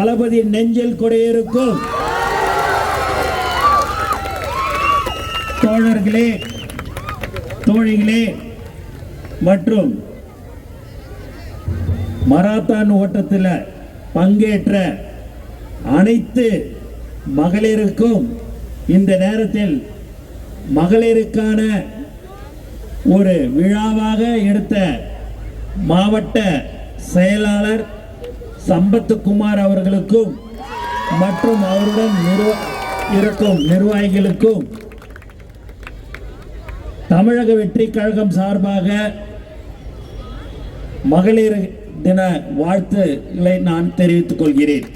தளபதி நெஞ்சில் குடியிருக்கும். தோழர்களே தோழிகளே மற்றும் மராத்தான் ஓட்டத்தில் பங்கேற்ற அனைத்து மகளிருக்கும் இந்த நேரத்தில் மகளிருக்கான ஒரு விழாவாக எடுத்த மாவட்ட செயலாளர் சம்பத்துக்குமார் அவர்களுக்கும் மற்றும் அவருடன் நிர்வ இருக்கும் நிர்வாகிகளுக்கும் தமிழக வெற்றி கழகம் சார்பாக மகளிர் தின வாழ்த்துகளை நான் தெரிவித்துக் கொள்கிறேன்.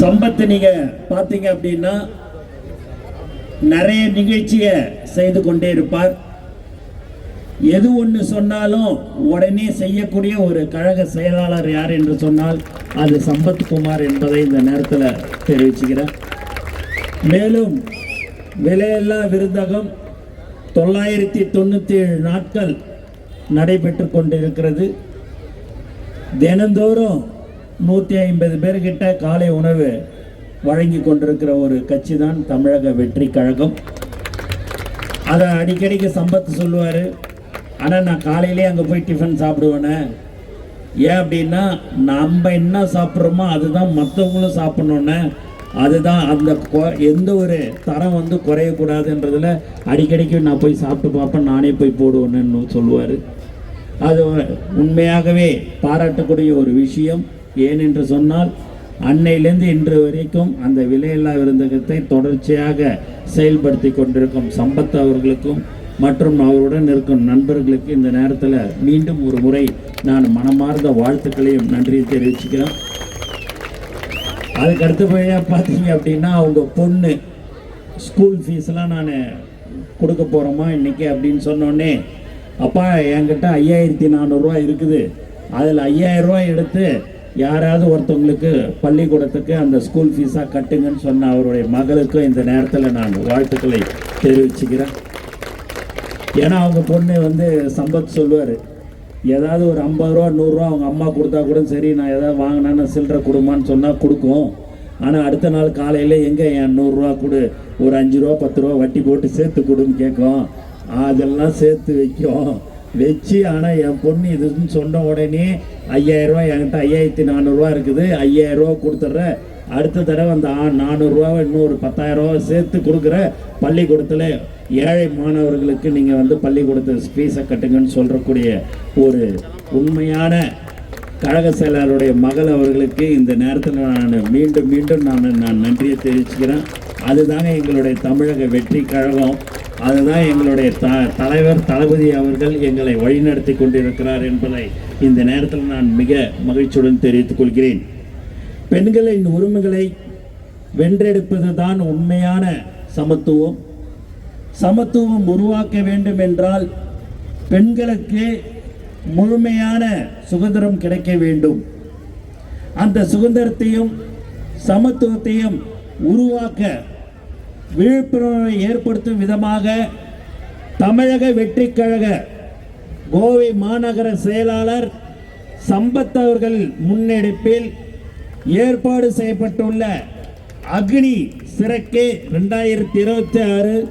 சம்பத்து நீங்க பார்த்தீங்க அப்படின்னா நிறைய நிகழ்ச்சியை செய்து கொண்டே இருப்பார். எது ஒன்று சொன்னாலும் உடனே செய்யக்கூடிய ஒரு கழக செயலாளர் யார் என்று சொன்னால் அது சம்பத்குமார் என்பதை இந்த நேரத்தில் தெரிவிச்சுக்கிறேன். மேலும் விலையில்லா விருந்தகம் தொள்ளாயிரத்தி தொண்ணூற்றி ஏழு நாட்கள் நடைபெற்று கொண்டிருக்கிறது. தினந்தோறும் நூற்றி ஐம்பது பேர்கிட்ட காலை உணவு வழங்கி கொண்டிருக்கிற ஒரு கட்சி தான் தமிழக வெற்றி கழகம். அதை அடிக்கடிக்கு சம்பத்து சொல்லுவார் ஆனால் நான் காலையிலே அங்கே போய் டிஃபன் சாப்பிடுவேனே. ஏன் அப்படின்னா நம்ம என்ன சாப்பிட்றோமோ அதுதான் மற்றவங்களும் சாப்பிட்ணுன்னு அதுதான் அந்த கொ- எந்த ஒரு தரம் வந்து குறையக்கூடாதுன்றதில் அடிக்கடிக்கு நான் போய் சாப்பிட்டு பார்ப்பேன் நானே போய் போடுவேன்னு சொல்லுவார். அது உண்மையாகவே பாராட்டக்கூடிய ஒரு விஷயம். ஏனென்று சொன்னால் அன்னையிலேருந்து இன்று வரைக்கும் அந்த விலையில்லா விருந்தகத்தை தொடர்ச்சியாக செயல்படுத்தி கொண்டிருக்கும் சம்பத் அவர்களுக்கும் மற்றும் அவருடன் இருக்கும் நண்பர்களுக்கு இந்த நேரத்தில் மீண்டும் ஒரு முறை நான் மனமார்ந்த வாழ்த்துக்களையும் நன்றியை தெரிவிச்சுக்கிறேன். அதுக்கு அடுத்தபடியாக பார்த்தீங்க அப்படின்னா அவங்க பொண்ணு ஸ்கூல் ஃபீஸ்லாம் நான் கொடுக்க போகிறோமா இன்றைக்கி அப்படின்னு சொன்னோடனே அப்பா என்கிட்ட ஐயாயிரத்தி நானூறுரூவா இருக்குது. அதில் ஐயாயிரரூவா எடுத்து யாராவது ஒருத்தவங்களுக்கு பள்ளிக்கூடத்துக்கு அந்த ஸ்கூல் ஃபீஸாக கட்டுங்கன்னு சொன்ன அவருடைய மகளுக்கும் இந்த நேரத்தில் நான் வாழ்த்துக்களை தெரிவிச்சுக்கிறேன். ஏன்னா அவங்க பொண்ணு வந்து சம்பத் சொல்லுவார் ஏதாவது ஒரு ஐம்பது ரூபா நூறுரூவா அவங்க அம்மா கொடுத்தா கூட சரி நான் ஏதாவது வாங்கினேன்னு சில்லற கொடுமான்னு சொன்னால் கொடுக்கும். ஆனால் அடுத்த நாள் காலையில் எங்கே என் நூறுரூவா கொடு ஒரு அஞ்சு ரூபா பத்து ரூபா வட்டி போட்டு சேர்த்து கொடுன்னு கேட்கும். அதெல்லாம் சேர்த்து வைக்கும். வச்சு ஆனால் என் பொண்ணு இதுன்னு சொன்ன உடனே ஐயாயிரரூவா என்கிட்ட ஐயாயிரத்தி நானூறுரூவா இருக்குது ஐயாயிரரூவா கொடுத்துட்றேன். அடுத்த தடவை அந்த ஆ நானூறுரூவாவை இன்னொரு பத்தாயிரரூவா சேர்த்து கொடுக்குற பள்ளிக்கூடத்தில் ஏழை மாணவர்களுக்கு நீங்கள் வந்து பள்ளிக்கூடத்து ஃபீஸை கட்டுங்கன்னு சொல்கிறக்கூடிய ஒரு உண்மையான கழக செயலாளருடைய மகள் அவர்களுக்கு இந்த நேரத்தில் நான் மீண்டும் மீண்டும் நான் நான் நன்றியை தெரிவிச்சுக்கிறேன். அதுதாங்க எங்களுடைய தமிழக வெற்றி கழகம். அதுதான் எங்களுடைய த தலைவர் தளபதி அவர்கள் எங்களை வழிநடத்தி கொண்டிருக்கிறார் என்பதை இந்த நேரத்தில் நான் மிக மகிழ்ச்சியுடன் தெரிவித்துக் கொள்கிறேன். பெண்களின் உரிமைகளை வென்றெடுப்பது தான் உண்மையான சமத்துவம். சமத்துவம் உருவாக்க வேண்டும் என்றால் பெண்களுக்கு முழுமையான சுதந்திரம் கிடைக்க வேண்டும். அந்த சுதந்திரத்தையும் சமத்துவத்தையும் உருவாக்க விழிப்புணர்வை ஏற்படுத்தும் விதமாக தமிழக வெற்றிக் கழக கோவை மாநகர செயலாளர் சம்பத் அவர்கள் முன்னெடுப்பில் ஏற்பாடு செய்யப்பட்டுள்ள அக்னி சிறக்கே ரெண்டாயிரத்தி இருபத்தி ஆறு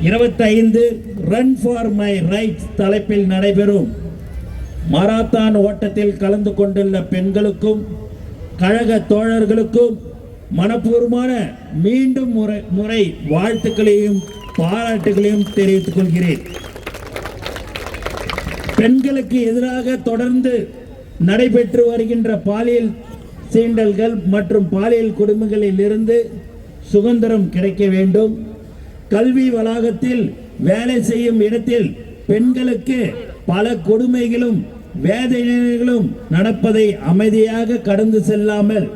இருபத்தைந்து ரன் ஃபார் மை ரைட்ஸ் தலைப்பில் நடைபெறும் மராத்தான் ஓட்டத்தில் கலந்து கொண்டுள்ள பெண்களுக்கும் கழக தோழர்களுக்கும் மனப்பூர்வமான மீண்டும் முறை முறை வாழ்த்துக்களையும் பாராட்டுகளையும் தெரிவித்துக் கொள்கிறேன். பெண்களுக்கு எதிராக தொடர்ந்து நடைபெற்று வருகின்ற பாலியல் சீண்டல்கள் மற்றும் பாலியல் கொடுமைகளில் இருந்து சுதந்திரம் கிடைக்க வேண்டும். கல்வி வளாகத்தில் வேலை செய்யும் இடத்தில் பெண்களுக்கு பல கொடுமைகளும் வேதனைகளும் நடப்பதை அமைதியாக கடந்து செல்லாமல்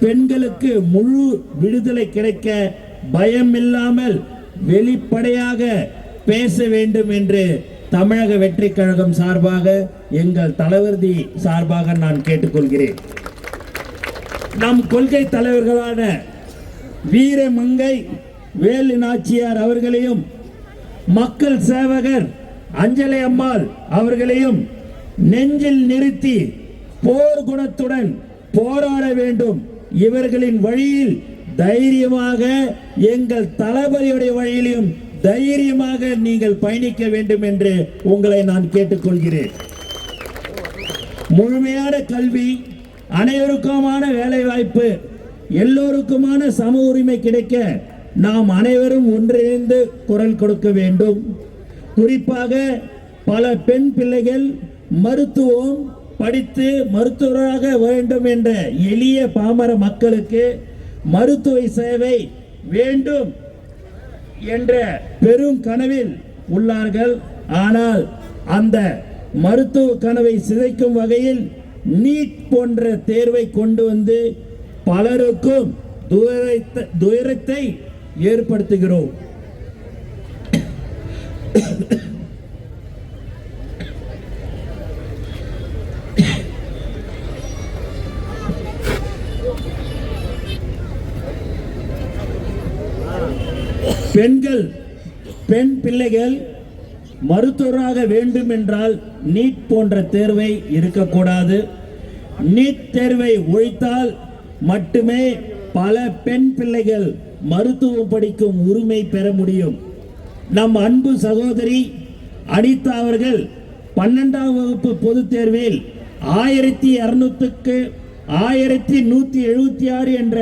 பெண்களுக்கு முழு விடுதலை கிடைக்க பயம் இல்லாமல் வெளிப்படையாக பேச வேண்டும் என்று தமிழக வெற்றி கழகம் சார்பாக எங்கள் தளபதி சார்பாக நான் கேட்டுக்கொள்கிறேன். நம் கொள்கை தலைவர்களான வீரமங்கை வேலு நாச்சியார் அவர்களையும் மக்கள் சேவகர் அஞ்சலி அம்மாள் அவர்களையும் நெஞ்சில் நிறுத்தி போர் குணத்துடன் போராட வேண்டும். இவர்களின் வழியில் தைரியமாக எங்கள் தளபதியுடைய வழியிலும் தைரியமாக நீங்கள் பயணிக்க வேண்டும் என்று உங்களை நான் கேட்டுக்கொள்கிறேன். முழுமையான கல்வி அனைவருக்குமான வேலை வாய்ப்பு எல்லோருக்குமான சம உரிமை கிடைக்க நாம் அனைவரும் ஒன்றிணைந்து குரல் கொடுக்க வேண்டும். குறிப்பாக பல பெண் பிள்ளைகள் மருத்துவம் படித்து மருத்துவராக வேண்டும் என்ற எளிய பாமர மக்களுக்கு மருத்துவ சேவை வேண்டும். என்ற பெரும் கனவில் உள்ளார்கள். ஆனால் அந்த மருத்துவ கனவை சிதைக்கும் வகையில் நீட் போன்ற தேர்வை கொண்டு வந்து பலருக்கும் துயரத்தை துயரத்தை ஏற்படுத்துகிறோம். பெண்கள் பெண் பிள்ளைகள் மருத்துவராக வேண்டும் என்றால் நீட் போன்ற தேர்வை இருக்கக்கூடாது நீட் தேர்வை ஒழித்தால் மட்டுமே பல பெண் பிள்ளைகள் மருத்துவம் படிக்கும் உரிமை பெற முடியும். நம் அன்பு சகோதரி அனிதா அவர்கள் பன்னெண்டாம் வகுப்பு பொதுத் தேர்வில் ஆயிரத்தி இரநூத்துக்கு ஆயிரத்தி நூற்றி எழுபத்தி ஆறு என்ற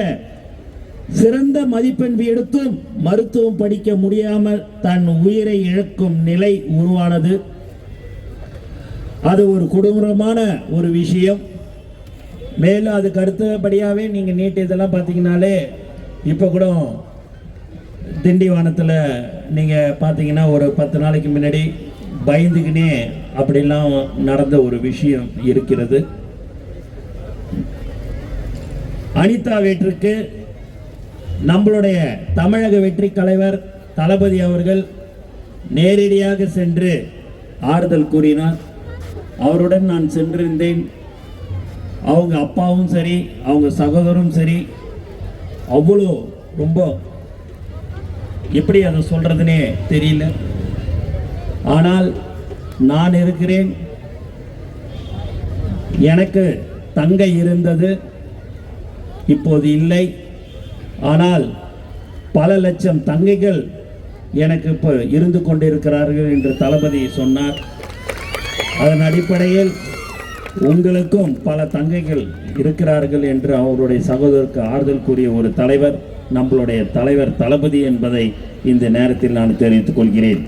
சிறந்த மதிப்பெண் எடுத்தும் மருத்துவம் படிக்க முடியாமல் தன் உயிரை இழக்கும் நிலை உருவானது. அது ஒரு கொடூரமான ஒரு விஷயம். மேலும் அதுக்கு அடுத்தபடியாகவே நீங்கள் நீட் இதெல்லாம் பார்த்தீங்கன்னாலே இப்போ கூட திண்டிவனத்தில் நீங்கள் பார்த்தீங்கன்னா ஒரு பத்து நாளைக்கு முன்னாடி பயந்துக்கினே அப்படிலாம் நடந்த ஒரு விஷயம் இருக்கிறது. அனிதா வேற்றுக்கு நம்மளுடைய தமிழக வெற்றி தலைவர் தளபதி அவர்கள் நேரடியாக சென்று ஆறுதல் கூறினார். அவருடன் நான் சென்றிருந்தேன். அவங்க அப்பாவும் சரி அவங்க சகோதரும் சரி. அவ்வளோ ரொம்ப எப்படி அதை சொல்கிறதுனே தெரியல. ஆனால் நான் இருக்கிறேன். எனக்கு தங்கை இருந்தது. இப்போது இல்லை. ஆனால் பல லட்சம் தங்கைகள் எனக்கு இப்போ இருந்து கொண்டிருக்கிறார்கள் என்று தளபதி சொன்னார். அதன் அடிப்படையில் உங்களுக்கும் பல தங்கைகள் இருக்கிறார்கள் என்று அவருடைய சகோதரருக்கு ஆறுதல் கூறிய ஒரு தலைவர் நம்மளுடைய தலைவர் தளபதி என்பதை இந்த நேரத்தில் நான் தெரிவித்துக் கொள்கிறேன்.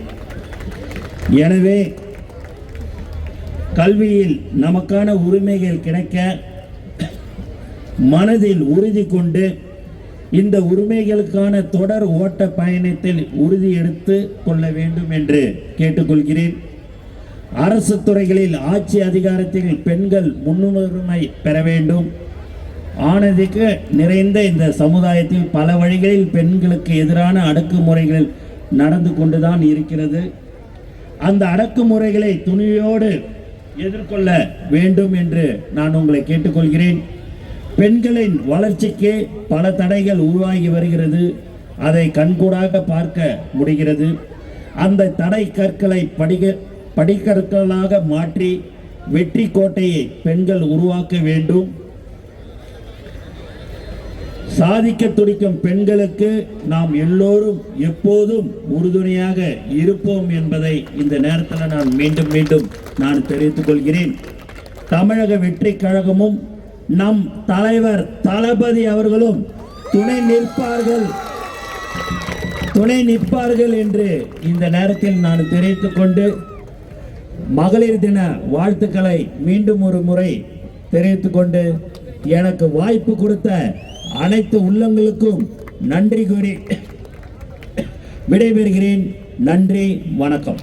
எனவே கல்வியில் நமக்கான உரிமைகள் கிடைக்க மனதில் உறுதி கொண்டு இந்த உரிமைகளுக்கான தொடர் ஓட்ட பயணத்தில் உறுதி எடுத்து கொள்ள வேண்டும் என்று கேட்டுக்கொள்கிறேன். அரசு துறைகளில் ஆட்சி அதிகாரத்தில் பெண்கள் முன்னுரிமை பெற வேண்டும். ஆனதுக்கு நிறைந்த இந்த சமுதாயத்தில் பல வழிகளில் பெண்களுக்கு எதிரான அடக்குமுறைகள் நடந்து கொண்டுதான் இருக்கிறது. அந்த அடக்குமுறைகளை துணியோடு எதிர்கொள்ள வேண்டும் என்று நான் உங்களை கேட்டுக்கொள்கிறேன். பெண்களின் வளர்ச்சிக்கு பல தடைகள் உருவாகி வருகிறது. அதை கண்கூடாக பார்க்க முடிகிறது. அந்த தடை கற்களை படிக படிக்கற்களாக மாற்றி வெற்றி கோட்டையை பெண்கள் உருவாக்க வேண்டும். சாதிக்க துடிக்கும் பெண்களுக்கு நாம் எல்லோரும் எப்போதும் உறுதுணையாக இருப்போம் என்பதை இந்த நேரத்தில் நான் மீண்டும் மீண்டும் நான் தெரிவித்துக் கொள்கிறேன். தமிழக வெற்றி கழகமும் நம் தலைவர் தளபதி அவர்களும் துணை நிற்பார்கள். துணை நிற்பார்கள் என்று இந்த நேரத்தில் நான் தெரிவித்துக் கொண்டு மகளிர் தின வாழ்த்துக்களை மீண்டும் ஒரு முறை தெரிவித்துக் கொண்டு எனக்கு வாய்ப்பு கொடுத்த அனைத்து உள்ளங்களுக்கும் நன்றி கூறி விடைபெறுகிறேன். நன்றி வணக்கம்.